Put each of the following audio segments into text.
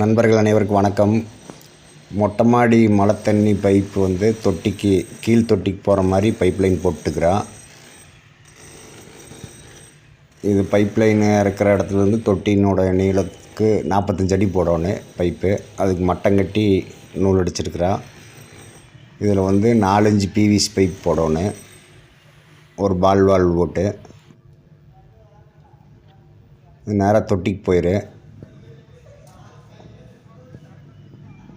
நண்பர்கள் அனைவருக்கும் வணக்கம். மொட்டை மாடி மழை தண்ணி பைப்பு வந்து தொட்டிக்கு கீழ் தொட்டிக்கு போகிற மாதிரி பைப் லைன் போட்டுக்கிறா. இது பைப் லைன் இருக்கிற இடத்துலேருந்து தொட்டினோட நீளத்துக்கு நாற்பத்தஞ்சு அடி போடணும் பைப்பு. அதுக்கு மட்டம் கட்டி நூல் அடிச்சிருக்கிறான் இதில் வந்து நாலஞ்சு பிவிசி பைப் போடணும். ஒரு பால் வால்வ் போட்டு நேராக தொட்டிக்கு போயிரு.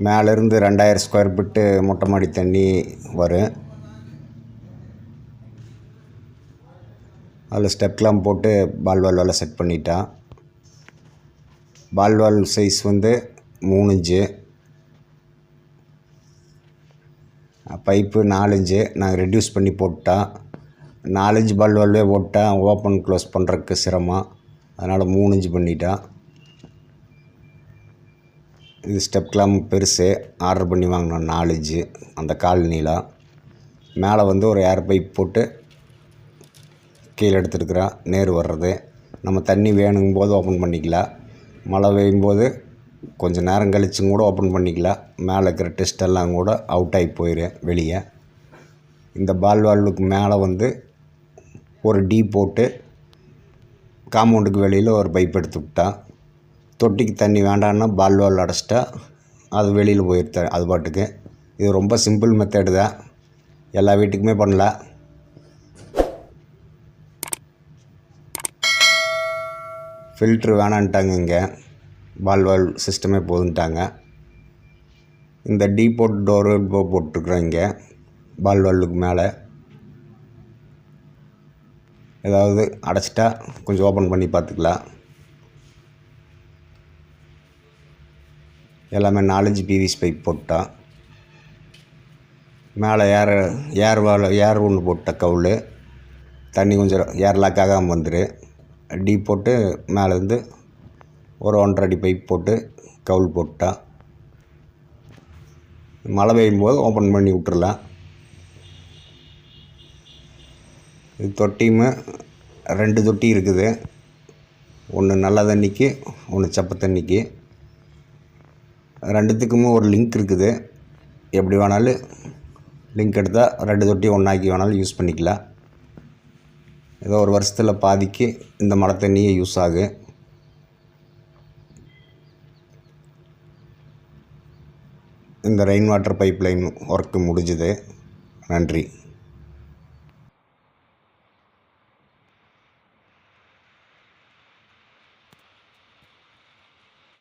மேலேருந்து ரெண்டாயிரம் ஸ்கொயர் ஃபீட்டு மொட்டை மாடி தண்ணி வரும். அதில் ஸ்டெப்லாம் போட்டு பால் வால்வெல்லாம் செட் பண்ணிட்டான் பால் வால் சைஸ் வந்து மூணு இஞ்சு பைப்பு நாலஞ்சு நாங்கள் ரெடியூஸ் பண்ணி போட்டா. நாலஞ்சு பால் வால்வே போட்டால் ஓப்பன் க்ளோஸ் பண்ணுறதுக்கு சிரமம். அதனால் மூணு இஞ்சு பண்ணிட்டான் இது ஸ்டெப் கிளாம் பெருசு ஆர்டர் பண்ணி வாங்கினோம் நாலு இன்ச்சு அந்த கால் நீளம் மேலே வந்து ஒரு ஏர் பைப் போட்டு கீழே எடுத்துருக்குறோம் நேர் வர்றது. நம்ம தண்ணி வேணுங்கும் போது ஓப்பன் பண்ணிக்கலாம் மழை பெய்யும் போது கொஞ்சம் நேரம் கழிச்சும் கூட ஓப்பன் பண்ணிக்கலாம் மேலே இருக்கிற டெஸ்ட் எல்லாம் கூட அவுட் ஆகி போயிடும் வெளியே. இந்த பால் வால்வுக்கு மேலே வந்து ஒரு டீ போட்டு காம்பவுண்டுக்கு வெளியில் ஒரு பைப் எடுத்து விட்டான் தொட்டிக்கு தண்ணி வேண்டான்னா பால் வால் அடைச்சிட்டா அது வெளியில் போயிடுது. அது பாட்டுக்கு. இது ரொம்ப சிம்பிள் மெத்தடு தான். எல்லா வீட்டுக்குமே பண்ணல. ஃபில்ட்ரு வேணான்ட்டாங்க இங்கே. பால் வால் சிஸ்டமே போதுன்ட்டாங்க. இந்த டீ போட் டோரு போட்டிருக்குறோம் இங்கே. பால் வால்வுக்கு மேலே. ஏதாவது அடைச்சிட்டா கொஞ்சம் ஓப்பன் பண்ணி பார்த்துக்கலாம். எல்லாமே நாலஞ்சு பிவிஸ் பைப் போட்டான் மேலே ஏர் ஏர் வால் ஏர் ஒன்று போட்ட கவுள் தண்ணி கொஞ்சம் ஏர் லாக் ஆகாமல் வந்துரு. டீ போட்டு மேலேருந்து ஒரு ஒன்றரை அடி பைப் போட்டு கவுள் போட்டான் மழை பெய்யும் போது ஓப்பன் பண்ணி விட்டுறலாம். இது தொட்டியுமே ரெண்டு தொட்டி இருக்குது. ஒன்று நல்ல தண்ணிக்கு ஒன்று சப்ப தண்ணிக்கு. ரெண்டுத்துக்குமே ஒரு லிங்க் இருக்குது. எப்படி வேணாலும் லிங்க் எடுத்தால் ரெண்டு தொட்டி ஒன்றாக்கி வேணாலும் யூஸ் பண்ணிக்கலாம். ஏதோ ஒரு வருஷத்தில் பாதிக்கு இந்த மழை தண்ணியே யூஸ் ஆகும் இந்த rain water pipe line work முடிஞ்சுது. நன்றி.